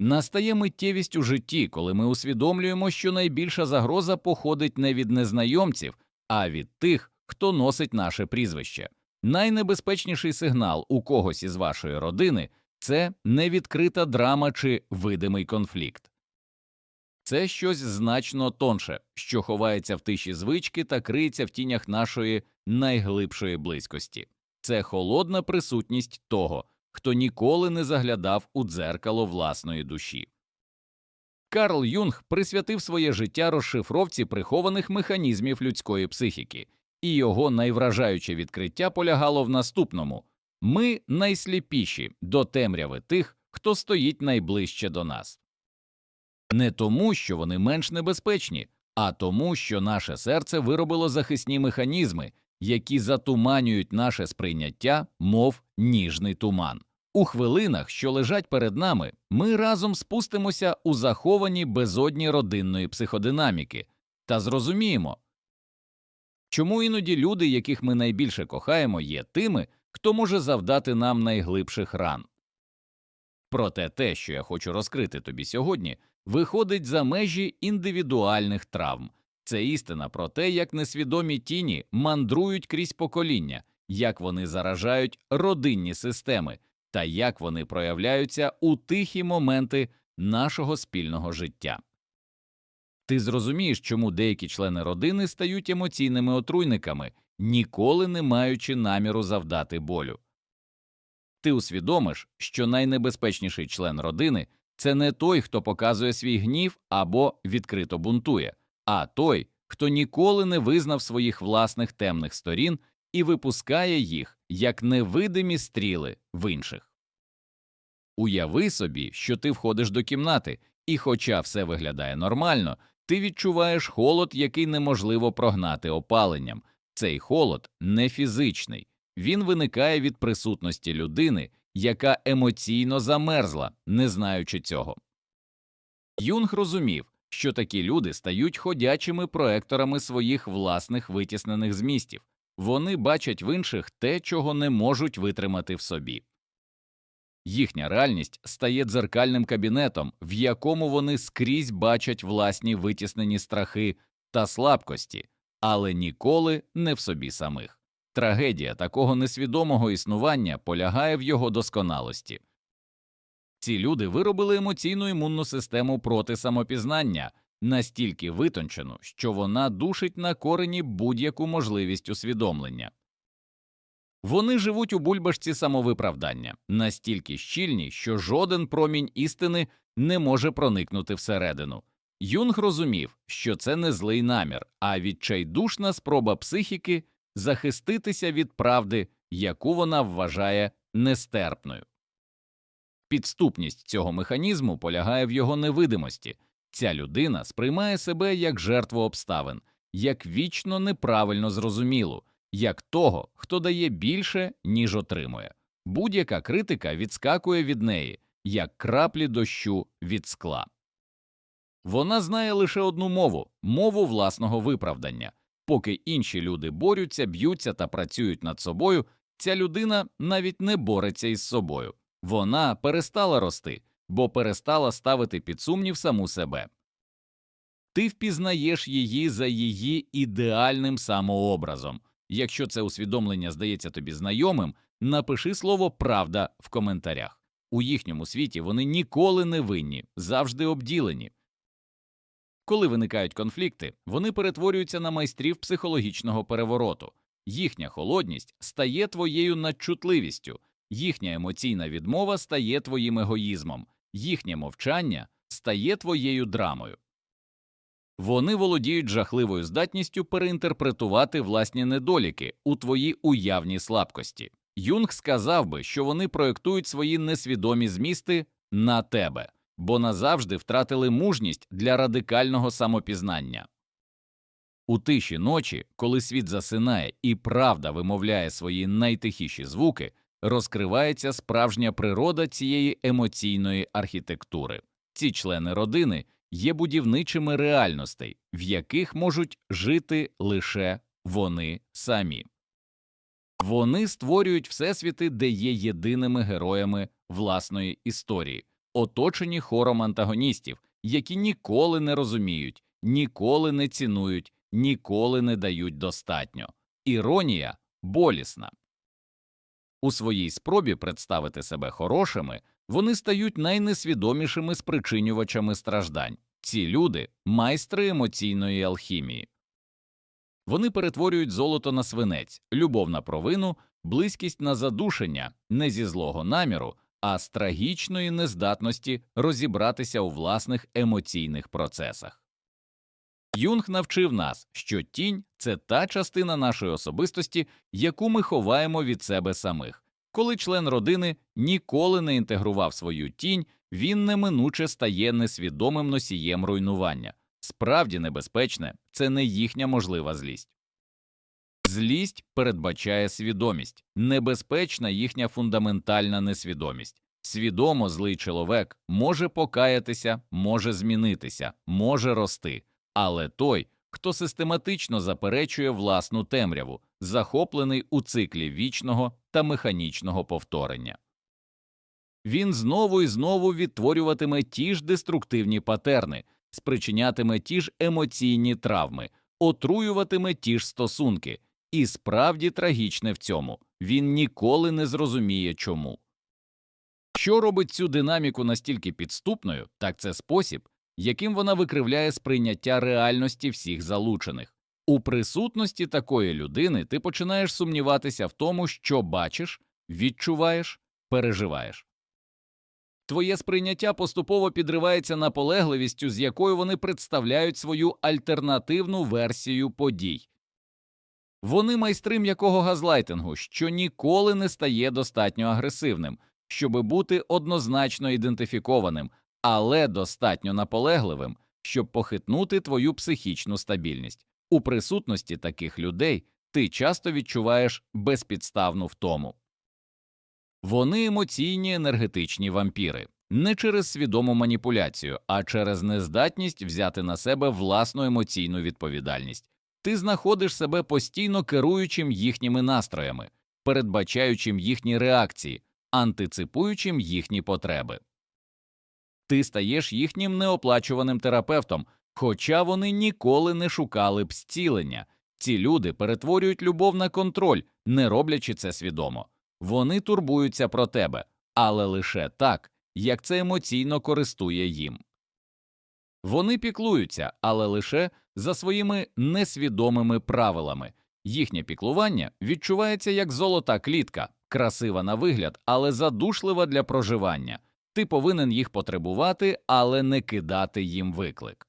Настає миттєвість у житті, коли ми усвідомлюємо, що найбільша загроза походить не від незнайомців, а від тих, хто носить наше прізвище. Найнебезпечніший сигнал у когось із вашої родини це невідкрита драма чи видимий конфлікт. Це щось значно тонше, що ховається в тиші звички та криється в тінях нашої найглибшої близькості. Це холодна присутність того, хто ніколи не заглядав у дзеркало власної душі. Карл Юнг присвятив своє життя розшифровці прихованих механізмів людської психіки, і його найвражаюче відкриття полягало в наступному ми найсліпіші до темряви тих, хто стоїть найближче до нас. Не тому, що вони менш небезпечні, а тому, що наше серце виробило захисні механізми, які затуманюють наше сприйняття, мов ніжний туман. У хвилинах, що лежать перед нами, ми разом спустимося у заховані безодні родинної психодинаміки та зрозуміємо, чому іноді люди, яких ми найбільше кохаємо, є тими, хто може завдати нам найглибших ран. Проте те, що я хочу розкрити тобі сьогодні, виходить за межі індивідуальних травм. Це істина про те, як несвідомі тіні мандрують крізь покоління, як вони заражають родинні системи та як вони проявляються у тихі моменти нашого спільного життя. Ти зрозумієш, чому деякі члени родини стають емоційними отруйниками, ніколи не маючи наміру завдати болю. Ти усвідомиш, що найнебезпечніший член родини це не той, хто показує свій гнів або відкрито бунтує, а той, хто ніколи не визнав своїх власних темних сторін і випускає їх як невидимі стріли в інших. Уяви собі, що ти входиш до кімнати, і, хоча все виглядає нормально, ти відчуваєш холод, який неможливо прогнати опаленням. Цей холод не фізичний, він виникає від присутності людини, яка емоційно замерзла, не знаючи цього. Юнг розумів, що такі люди стають ходячими проекторами своїх власних витіснених змістів, вони бачать в інших те, чого не можуть витримати в собі. Їхня реальність стає дзеркальним кабінетом, в якому вони скрізь бачать власні витіснені страхи та слабкості, але ніколи не в собі самих. Трагедія такого несвідомого існування полягає в його досконалості. Ці люди виробили емоційну імунну систему проти самопізнання, настільки витончену, що вона душить на корені будь-яку можливість усвідомлення. Вони живуть у бульбашці самовиправдання, настільки щільні, що жоден промінь істини не може проникнути всередину. Юнг розумів, що це не злий намір, а відчайдушна спроба психіки захиститися від правди, яку вона вважає нестерпною. Підступність цього механізму полягає в його невидимості. Ця людина сприймає себе як жертву обставин, як вічно неправильно зрозумілу, як того, хто дає більше, ніж отримує. Будь-яка критика відскакує від неї, як краплі дощу від скла. Вона знає лише одну мову мову власного виправдання. Поки інші люди борються, б'ються та працюють над собою, ця людина навіть не бореться із собою. Вона перестала рости, бо перестала ставити під сумнів саму себе. Ти впізнаєш її за її ідеальним самообразом. Якщо це усвідомлення здається тобі знайомим, напиши слово правда в коментарях. У їхньому світі вони ніколи не винні, завжди обділені. Коли виникають конфлікти, вони перетворюються на майстрів психологічного перевороту. Їхня холодність стає твоєю надчутливістю, їхня емоційна відмова стає твоїм егоїзмом, їхнє мовчання стає твоєю драмою. Вони володіють жахливою здатністю переінтерпретувати власні недоліки у твої уявні слабкості. Юнг сказав би, що вони проєктують свої несвідомі змісти на тебе, бо назавжди втратили мужність для радикального самопізнання. У тиші ночі, коли світ засинає і правда вимовляє свої найтихіші звуки, розкривається справжня природа цієї емоційної архітектури. Ці члени родини є будівничими реальностей, в яких можуть жити лише вони самі. Вони створюють всесвіти, де є єдиними героями власної історії, оточені хором антагоністів, які ніколи не розуміють, ніколи не цінують, ніколи не дають достатньо. Іронія болісна. У своїй спробі представити себе хорошими вони стають найнесвідомішими спричинювачами страждань. Ці люди майстри емоційної алхімії. Вони перетворюють золото на свинець, любов на провину, близькість на задушення, не зі злого наміру, а з трагічної нездатності розібратися у власних емоційних процесах. Юнг навчив нас, що тінь це та частина нашої особистості, яку ми ховаємо від себе самих. Коли член родини ніколи не інтегрував свою тінь, він неминуче стає несвідомим носієм руйнування. Справді небезпечне це не їхня можлива злість. Злість передбачає свідомість, небезпечна їхня фундаментальна несвідомість. Свідомо злий чоловік може покаятися, може змінитися, може рости, але той, хто систематично заперечує власну темряву, захоплений у циклі вічного та механічного повторення. Він знову і знову відтворюватиме ті ж деструктивні патерни, спричинятиме ті ж емоційні травми, отруюватиме ті ж стосунки, і справді трагічне в цьому він ніколи не зрозуміє чому. Що робить цю динаміку настільки підступною, так це спосіб, яким вона викривляє сприйняття реальності всіх залучених. У присутності такої людини ти починаєш сумніватися в тому, що бачиш, відчуваєш, переживаєш. Твоє сприйняття поступово підривається наполегливістю, з якою вони представляють свою альтернативну версію подій. Вони майстри м'якого газлайтингу, що ніколи не стає достатньо агресивним, щоби бути однозначно ідентифікованим, але достатньо наполегливим, щоб похитнути твою психічну стабільність. У присутності таких людей ти часто відчуваєш безпідставну втому. Вони емоційні енергетичні вампіри не через свідому маніпуляцію, а через нездатність взяти на себе власну емоційну відповідальність. Ти знаходиш себе постійно керуючим їхніми настроями, передбачаючим їхні реакції, антиципуючим їхні потреби. Ти стаєш їхнім неоплачуваним терапевтом, хоча вони ніколи не шукали б зцілення. Ці люди перетворюють любов на контроль, не роблячи це свідомо. Вони турбуються про тебе, але лише так, як це емоційно користує їм. Вони піклуються, але лише за своїми несвідомими правилами. Їхнє піклування відчувається як золота клітка, красива на вигляд, але задушлива для проживання. Ти повинен їх потребувати, але не кидати їм виклик.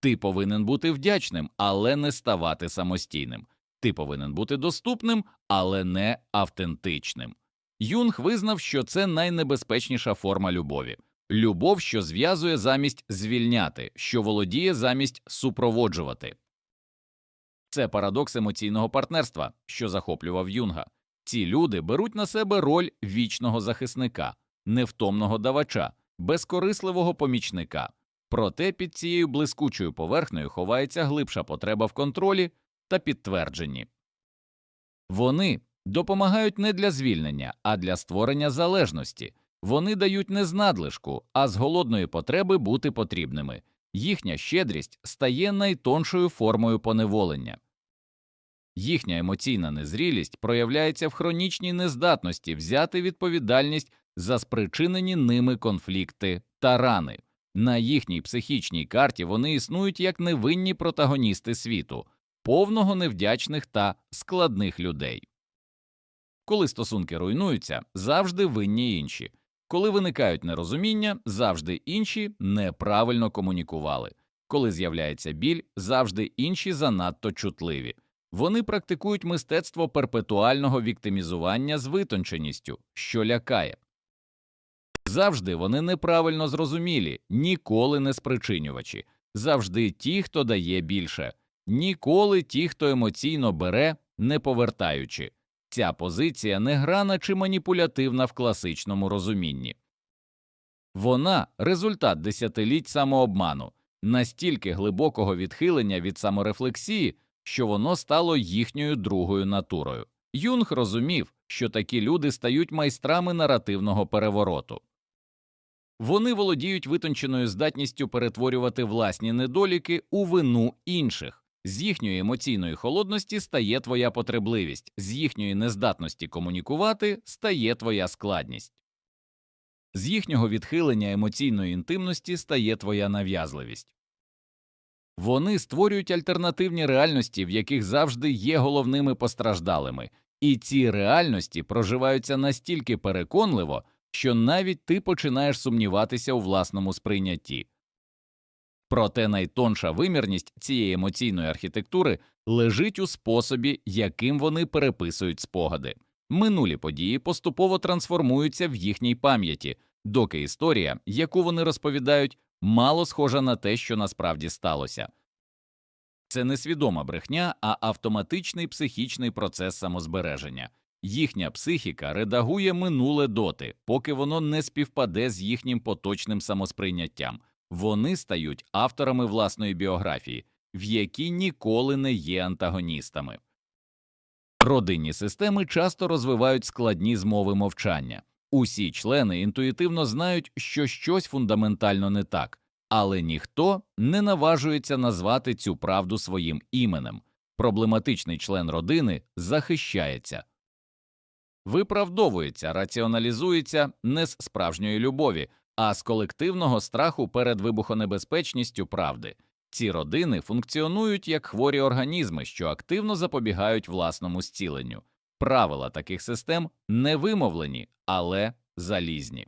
Ти повинен бути вдячним, але не ставати самостійним. Ти повинен бути доступним, але не автентичним. Юнг визнав, що це найнебезпечніша форма любові любов, що зв'язує замість звільняти, що володіє замість супроводжувати. Це парадокс емоційного партнерства, що захоплював Юнга. Ці люди беруть на себе роль вічного захисника, невтомного давача, безкорисливого помічника. Проте під цією блискучою поверхнею ховається глибша потреба в контролі та підтвердженні. Вони допомагають не для звільнення, а для створення залежності. Вони дають не з надлишку, а з голодної потреби бути потрібними. Їхня щедрість стає найтоншою формою поневолення. Їхня емоційна незрілість проявляється в хронічній нездатності взяти відповідальність за спричинені ними конфлікти та рани. На їхній психічній карті вони існують як невинні протагоністи світу, повного невдячних та складних людей. Коли стосунки руйнуються, завжди винні інші. Коли виникають нерозуміння, завжди інші неправильно комунікували. Коли з'являється біль, завжди інші занадто чутливі. Вони практикують мистецтво перпетуального віктимізування з витонченістю, що лякає. Завжди вони неправильно зрозумілі, ніколи не спричинювачі, завжди ті, хто дає більше, ніколи ті, хто емоційно бере, не повертаючи. Ця позиція не грана чи маніпулятивна в класичному розумінні. Вона результат десятиліть самообману, настільки глибокого відхилення від саморефлексії, що воно стало їхньою другою натурою. Юнг розумів, що такі люди стають майстрами наративного перевороту. Вони володіють витонченою здатністю перетворювати власні недоліки у вину інших. З їхньої емоційної холодності стає твоя потребливість, з їхньої нездатності комунікувати стає твоя складність. З їхнього відхилення емоційної інтимності стає твоя нав'язливість. Вони створюють альтернативні реальності, в яких завжди є головними постраждалими, і ці реальності проживаються настільки переконливо, що навіть ти починаєш сумніватися у власному сприйнятті. Проте найтонша вимірність цієї емоційної архітектури лежить у способі, яким вони переписують спогади. Минулі події поступово трансформуються в їхній пам'яті, доки історія, яку вони розповідають, мало схожа на те, що насправді сталося. Це не свідома брехня, а автоматичний психічний процес самозбереження. Їхня психіка редагує минуле доти, поки воно не співпаде з їхнім поточним самосприйняттям. Вони стають авторами власної біографії, в якій ніколи не є антагоністами. Родинні системи часто розвивають складні змови мовчання. Усі члени інтуїтивно знають, що щось фундаментально не так, але ніхто не наважується назвати цю правду своїм іменем. Проблематичний член родини захищається, виправдовується, раціоналізується не з справжньої любові, а з колективного страху перед вибухонебезпечністю правди. Ці родини функціонують як хворі організми, що активно запобігають власному зціленню. Правила таких систем не вимовлені, але залізні.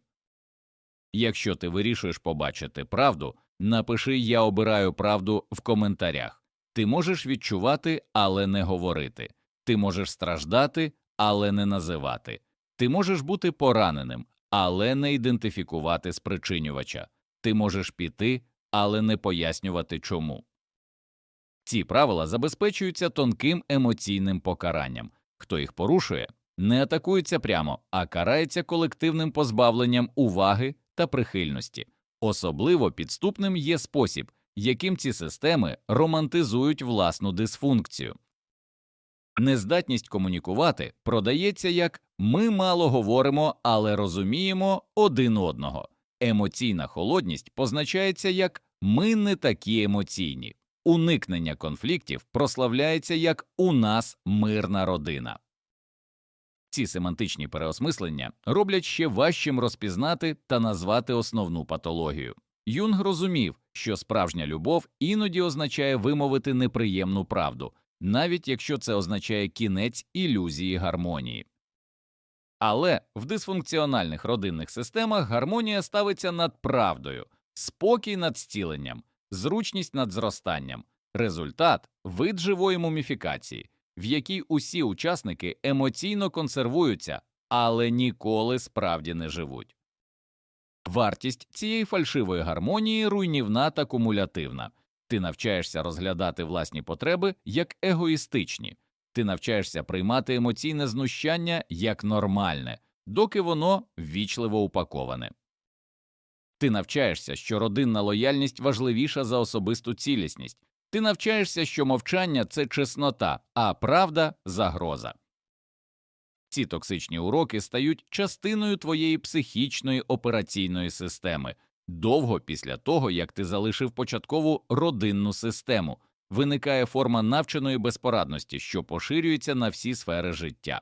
Якщо ти вирішуєш побачити правду, напиши Я обираю правду в коментарях. Ти можеш відчувати, але не говорити. Ти можеш страждати, але не називати. Ти можеш бути пораненим, але не ідентифікувати спричинювача. Ти можеш піти, але не пояснювати чому. Ці правила забезпечуються тонким емоційним покаранням. Хто їх порушує, не атакується прямо, а карається колективним позбавленням уваги та прихильності. Особливо підступним є спосіб, яким ці системи романтизують власну дисфункцію. Нездатність комунікувати продається як ми мало говоримо, але розуміємо один одного. Емоційна холодність позначається як ми не такі емоційні. Уникнення конфліктів прославляється як у нас мирна родина. Ці семантичні переосмислення роблять ще важчим розпізнати та назвати основну патологію. Юнг розумів, що справжня любов іноді означає вимовити неприємну правду, навіть якщо це означає кінець ілюзії гармонії. Але в дисфункціональних родинних системах гармонія ставиться над правдою, спокій над зціленням, зручність над зростанням, результат вид живої муміфікації, в якій усі учасники емоційно консервуються, але ніколи справді не живуть. Вартість цієї фальшивої гармонії руйнівна та кумулятивна. Ти навчаєшся розглядати власні потреби як егоїстичні, ти навчаєшся приймати емоційне знущання як нормальне, доки воно ввічливо упаковане. Ти навчаєшся, що родинна лояльність важливіша за особисту цілісність. Ти навчаєшся, що мовчання це чеснота, а правда загроза. Ці токсичні уроки стають частиною твоєї психічної операційної системи довго після того, як ти залишив початкову родинну систему, виникає форма навченої безпорадності, що поширюється на всі сфери життя.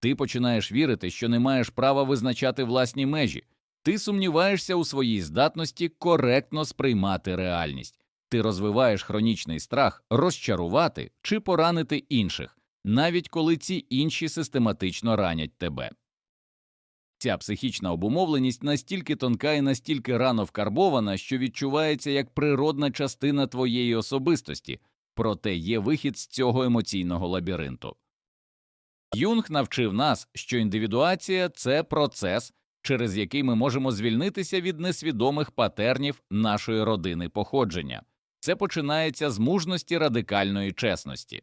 Ти починаєш вірити, що не маєш права визначати власні межі, ти сумніваєшся у своїй здатності коректно сприймати реальність, ти розвиваєш хронічний страх розчарувати чи поранити інших, навіть коли ці інші систематично ранять тебе. Ця психічна обумовленість настільки тонка і настільки рано вкарбована, що відчувається як природна частина твоєї особистості, проте є вихід з цього емоційного лабіринту. Юнг навчив нас, що індивідуація це процес, через який ми можемо звільнитися від несвідомих патернів нашої родини походження. Це починається з мужності радикальної чесності,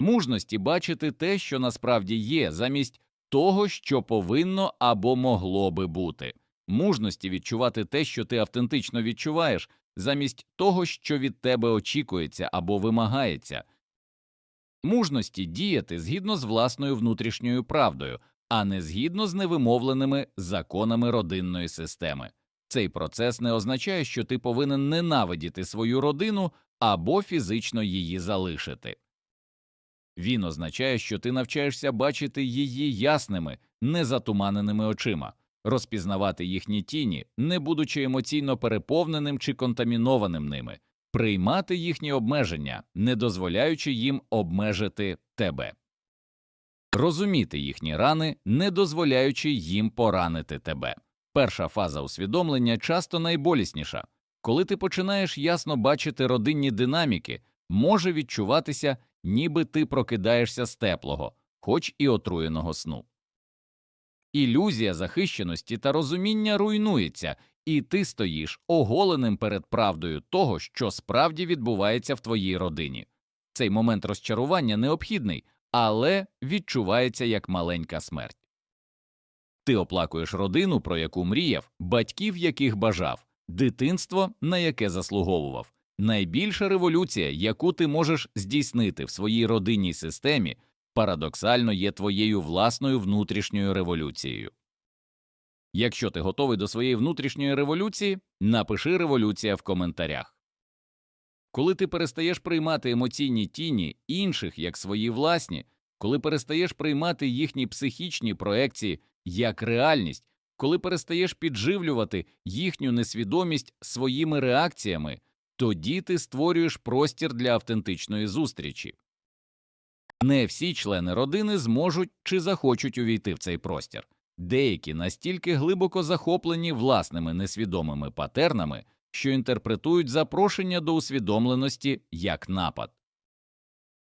мужності бачити те, що насправді є, замість того, що повинно або могло би бути, мужності відчувати те, що ти автентично відчуваєш, замість того, що від тебе очікується або вимагається, мужності діяти згідно з власною внутрішньою правдою, а не згідно з невимовленими законами родинної системи. Цей процес не означає, що ти повинен ненавидіти свою родину або фізично її залишити. Він означає, що ти навчаєшся бачити її ясними, незатуманеними очима, розпізнавати їхні тіні, не будучи емоційно переповненим чи контамінованим ними, приймати їхні обмеження, не дозволяючи їм обмежити тебе, розуміти їхні рани, не дозволяючи їм поранити тебе. Перша фаза усвідомлення часто найболісніша. Коли ти починаєш ясно бачити родинні динаміки, може відчуватися, ніби ти прокидаєшся з теплого, хоч і отруєного сну. Ілюзія захищеності та розуміння руйнується, і ти стоїш оголеним перед правдою того, що справді відбувається в твоїй родині. Цей момент розчарування необхідний, але відчувається як маленька смерть. Ти оплакуєш родину, про яку мріяв, батьків, яких бажав, дитинство, на яке заслуговував. Найбільша революція, яку ти можеш здійснити в своїй родинній системі, парадоксально є твоєю власною внутрішньою революцією. Якщо ти готовий до своєї внутрішньої революції, напиши революція в коментарях. Коли ти перестаєш приймати емоційні тіні інших як свої власні, коли перестаєш приймати їхні психічні проекції як реальність, коли перестаєш підживлювати їхню несвідомість своїми реакціями, тоді ти створюєш простір для автентичної зустрічі. Не всі члени родини зможуть чи захочуть увійти в цей простір. Деякі настільки глибоко захоплені власними несвідомими патернами, що інтерпретують запрошення до усвідомленості як напад.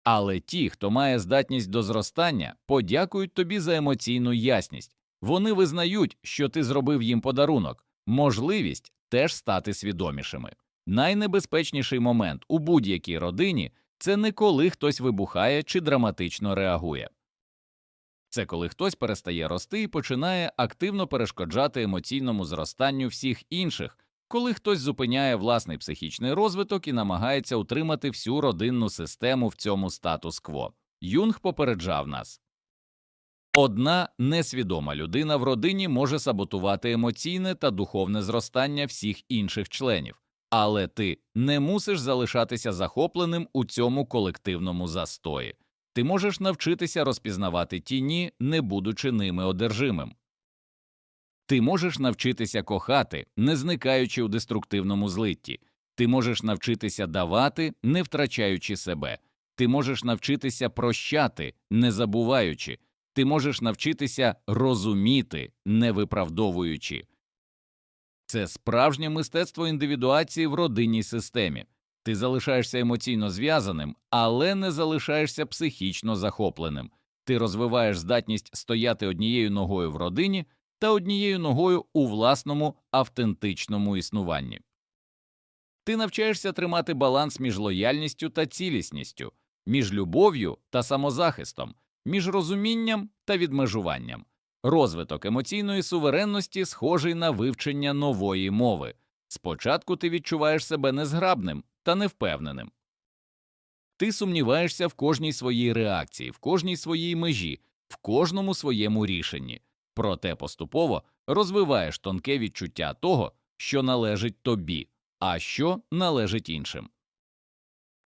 Але ті, хто має здатність до зростання, подякують тобі за емоційну ясність. Вони визнають, що ти зробив їм подарунок, можливість теж стати свідомішими. Найнебезпечніший момент у будь-якій родині це не коли хтось вибухає чи драматично реагує. Це коли хтось перестає рости і починає активно перешкоджати емоційному зростанню всіх інших, коли хтось зупиняє власний психічний розвиток і намагається утримати всю родинну систему в цьому статус-кво. Юнг попереджав нас одна несвідома людина в родині може саботувати емоційне та духовне зростання всіх інших членів, але ти не мусиш залишатися захопленим у цьому колективному застої. Ти можеш навчитися розпізнавати тіні, не будучи ними одержимим. Ти можеш навчитися кохати, не зникаючи у деструктивному злитті. Ти можеш навчитися давати, не втрачаючи себе. Ти можеш навчитися прощати, не забуваючи. Ти можеш навчитися розуміти, не виправдовуючи. Це справжнє мистецтво індивідуації в родинній системі. Ти залишаєшся емоційно зв'язаним, але не залишаєшся психічно захопленим. Ти розвиваєш здатність стояти однією ногою в родині та однією ногою у власному автентичному існуванні. Ти навчаєшся тримати баланс між лояльністю та цілісністю, між любов'ю та самозахистом, між розумінням та відмежуванням. Розвиток емоційної суверенності схожий на вивчення нової мови. Спочатку ти відчуваєш себе незграбним та невпевненим. Ти сумніваєшся в кожній своїй реакції, в кожній своїй межі, в кожному своєму рішенні, проте поступово розвиваєш тонке відчуття того, що належить тобі, а що належить іншим.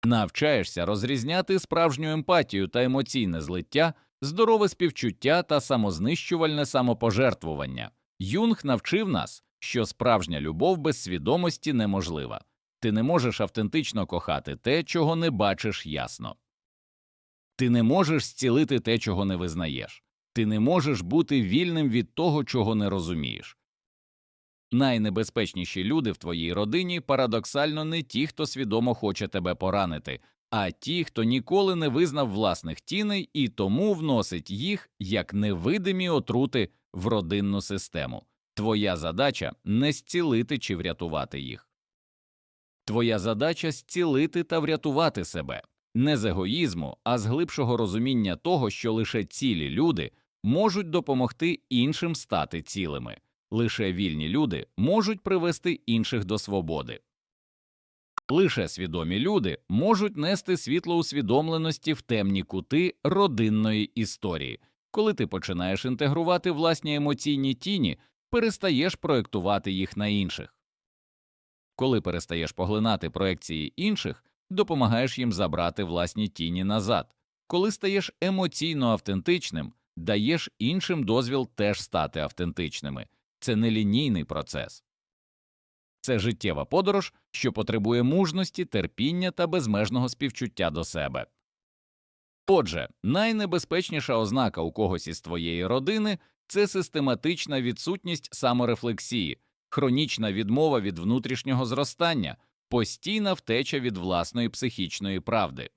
Навчаєшся розрізняти справжню емпатію та емоційне злиття, здорове співчуття та самознищувальне самопожертвування. Юнг навчив нас, що справжня любов без свідомості неможлива. Ти не можеш автентично кохати те, чого не бачиш ясно. Ти не можеш зцілити те, чого не визнаєш. Ти не можеш бути вільним від того, чого не розумієш. Найнебезпечніші люди в твоїй родині парадоксально не ті, хто свідомо хоче тебе поранити, а ті, хто ніколи не визнав власних тіней і тому вносить їх як невидимі отрути в родинну систему. Твоя задача не зцілити чи врятувати їх. Твоя задача зцілити та врятувати себе не з егоїзму, а з глибшого розуміння того, що лише цілі люди можуть допомогти іншим стати цілими, лише вільні люди можуть привести інших до свободи. Лише свідомі люди можуть нести світло усвідомленості в темні кути родинної історії, Коли ти починаєш інтегрувати власні емоційні тіні, перестаєш проєктувати їх на інших. Коли перестаєш поглинати проекції інших, допомагаєш їм забрати власні тіні назад. Коли стаєш емоційно автентичним, даєш іншим дозвіл теж стати автентичними. Це не лінійний процес. Це життєва подорож, що потребує мужності, терпіння та безмежного співчуття до себе. Отже, найнебезпечніша ознака у когось із твоєї родини це систематична відсутність саморефлексії, хронічна відмова від внутрішнього зростання, постійна втеча від власної психічної правди.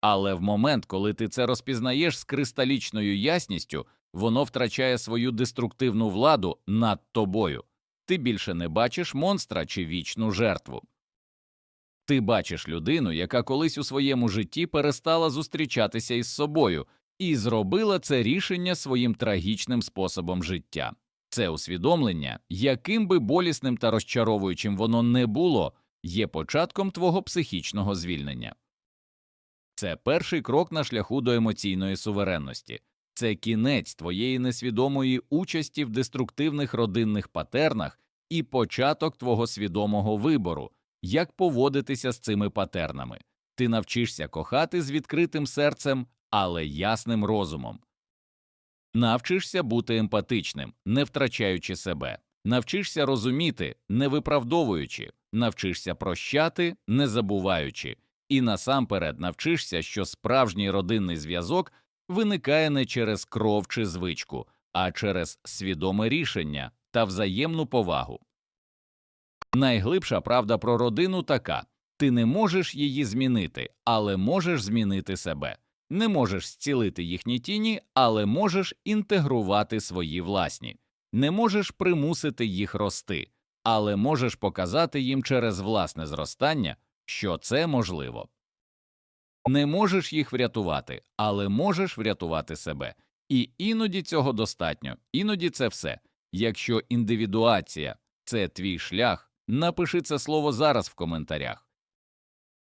Але в момент, коли ти це розпізнаєш з кристалічною ясністю, воно втрачає свою деструктивну владу над тобою. Ти більше не бачиш монстра чи вічну жертву. Ти бачиш людину, яка колись у своєму житті перестала зустрічатися із собою і зробила це рішення своїм трагічним способом життя. Це усвідомлення, яким би болісним та розчаровуючим воно не було, є початком твого психічного звільнення. Це перший крок на шляху до емоційної суверенності, це кінець твоєї несвідомої участі в деструктивних родинних патернах і початок твого свідомого вибору, як поводитися з цими патернами. Ти навчишся кохати з відкритим серцем, але ясним розумом. Навчишся бути емпатичним, не втрачаючи себе, навчишся розуміти, не виправдовуючи, навчишся прощати, не забуваючи, і насамперед навчишся, що справжній родинний зв'язок виникає не через кров чи звичку, а через свідоме рішення та взаємну повагу. Найглибша правда про родину така ти не можеш її змінити, але можеш змінити себе, не можеш зцілити їхні тіні, але можеш інтегрувати свої власні, не можеш примусити їх рости, але можеш показати їм через власне зростання, що це можливо. Не можеш їх врятувати, але можеш врятувати себе. І іноді цього достатньо, іноді це все. Якщо індивідуація це твій шлях, напиши це слово зараз в коментарях.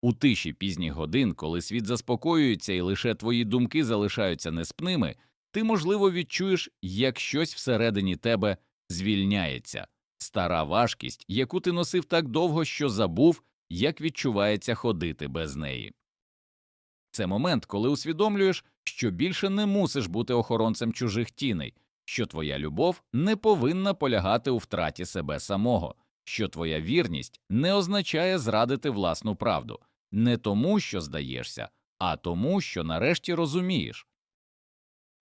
У тиші пізніх годин, коли світ заспокоюється і лише твої думки залишаються неспними, ти, можливо, відчуєш, як щось всередині тебе звільняється, стара важкість, яку ти носив так довго, що забув, як відчувається ходити без неї. Це момент, коли усвідомлюєш, що більше не мусиш бути охоронцем чужих тіней, що твоя любов не повинна полягати у втраті себе самого, що твоя вірність не означає зрадити власну правду, не тому, що здаєшся, а тому, що нарешті розумієш.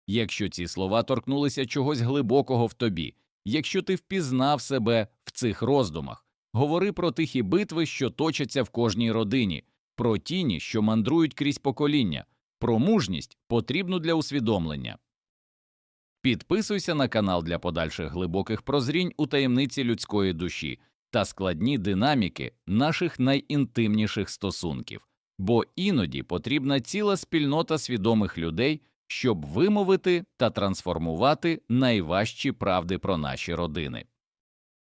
Якщо ці слова торкнулися чогось глибокого в тобі, якщо ти впізнав себе в цих роздумах, говори про тихі битви, що точаться в кожній родині про тіні, що мандрують крізь покоління, про мужність, потрібну для усвідомлення. Підписуйся на канал для подальших глибоких прозрінь у таємниці людської душі та складні динаміки наших найінтимніших стосунків, бо іноді потрібна ціла спільнота свідомих людей, щоб вимовити та трансформувати найважчі правди про наші родини.